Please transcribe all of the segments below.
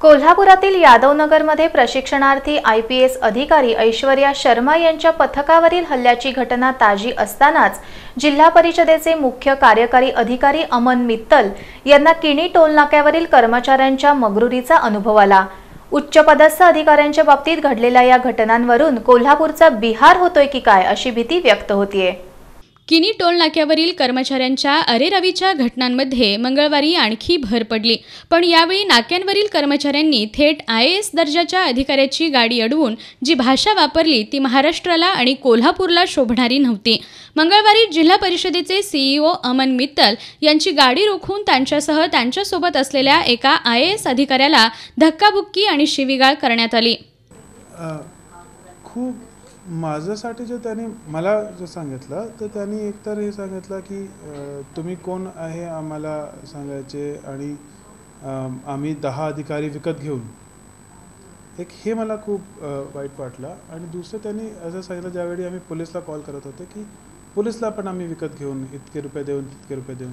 कोल्हापुरातील यादवनगरमध्ये प्रशिक्षणार्थी I P S अधिकारी ऐश्वर्या शर्मा यांच्या पथकावरील हल्ल्याची घटना ताजी असतानाच जिल्हा परिषदेचे मुख्य कार्यकारी अधिकारी अमन मित्तल यांना किणी टोलनाक्यावरील कर्मचाऱ्यांच्या मगरुरीचा अनुभव आला. उच्चपदस्थ अधिकाऱ्यांच्या बाबतीत घडलेल्या या घटनांवरून कोल्हापूरचा बिहार होतोय की काय अशी भीती व्यक्त होतीये. किनी टोल नाक्यावरील कर्मचाऱ्यांच्या अरेरावीच्या घटनांमध्ये मंगळवारी आणखी भर पडली. पण यावेळी नाक्यांवरील कर्मचाऱ्यांनी थेट आय एस दर्जाच्या अधिकाऱ्याची गाडी अडवून जी भाषा वापरली ती महाराष्ट्राला आणि कोल्हापूरला शोभणारी नव्हती. मंगळवारी जिल्हा परिषदेचे सीईओ अमन मित्तल यांची गाडी रोखून त्यांच्यासह त्यांच्यासोबत असलेल्या एका आय एस अधिकाऱ्याला धक्काबुक्की आणि शिवीगाळ करण्यात आली. खूप माझ्यासाठी जे त्यांनी मला जे सांगितलं तर त्यांनी एकतर हे सांगितलं की तुम्ही कोण आहे आम्हाला सांगायचे आणि आम्ही दहा अधिकारी विकत घेऊन. एक हे मला खूप वाईट वाटलं. आणि दुसरं त्यांनी असं सांगितलं ज्यावेळी आम्ही पोलिसला कॉल करत होते की पोलिसला पण आम्ही विकत घेऊन इतके रुपये देऊन तितके रुपये देऊन.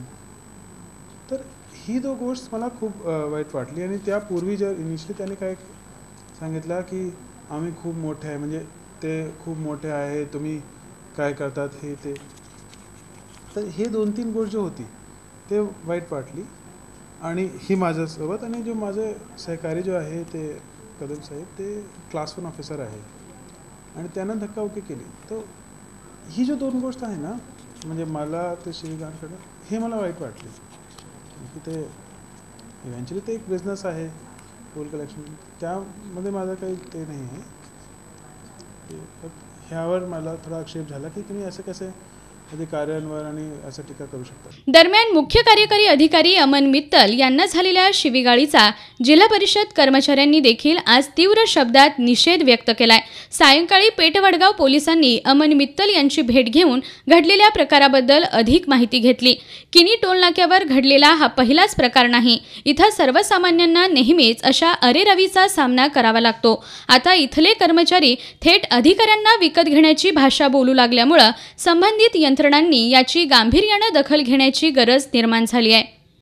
तर ही दो गोष्ट मला खूप वाईट वाटली. आणि त्यापूर्वी जर इनिशियली त्यांनी काय सांगितलं की आम्ही खूप मोठे आहे. म्हणजे ते खूप मोठे आहे तुम्ही काय करतात हे ते. तर हे दोन तीन गोष्ट जी होती ते वाईट वाटली. आणि ही माझ्यासोबत आणि जो माझे सहकारी जो आहे ते कदम साहेब ते क्लास वन ऑफिसर आहे. आणि त्यानं धक्काबुक्की केली. तर ही जो दोन गोष्ट आहे ना म्हणजे मला ते शिवीगाळ हे मला वाईट वाटले. की ते इव्हेंच्युली ते एक बिझनेस आहे टोल कलेक्शन त्यामध्ये माझं काही ते नाही आहे. ह्यावर मला थोडा आक्षेप झाला की तुम्ही असं कसे टीका करू शकतात. दरम्यान मुख्य कार्यकारी अधिकारी अमन मित्तल यांना झालेल्या शिवीगाळीचा जिल्हा परिषद कर्मचाऱ्यांनी देखील आज तीव्र शब्दात निषेध व्यक्त केलाय. सायंकाळी पेटवडगाव पोलिसांनी अमन मित्तल यांची भेट घेऊन घडलेल्या प्रकाराबद्दल अधिक माहिती घेतली. किनी टोलनाक्यावर घडलेला हा पहिलाच प्रकार नाही. इथं सर्वसामान्यांना नेहमीच अशा अरेरवीचा सामना करावा लागतो. आता इथले कर्मचारी थेट अधिकाऱ्यांना विकत घेण्याची भाषा बोलू लागल्यामुळं संबंधित यंत्रणांनी याची गांभीर्यानं दखल घेण्याची गरज निर्माण झाली आहे.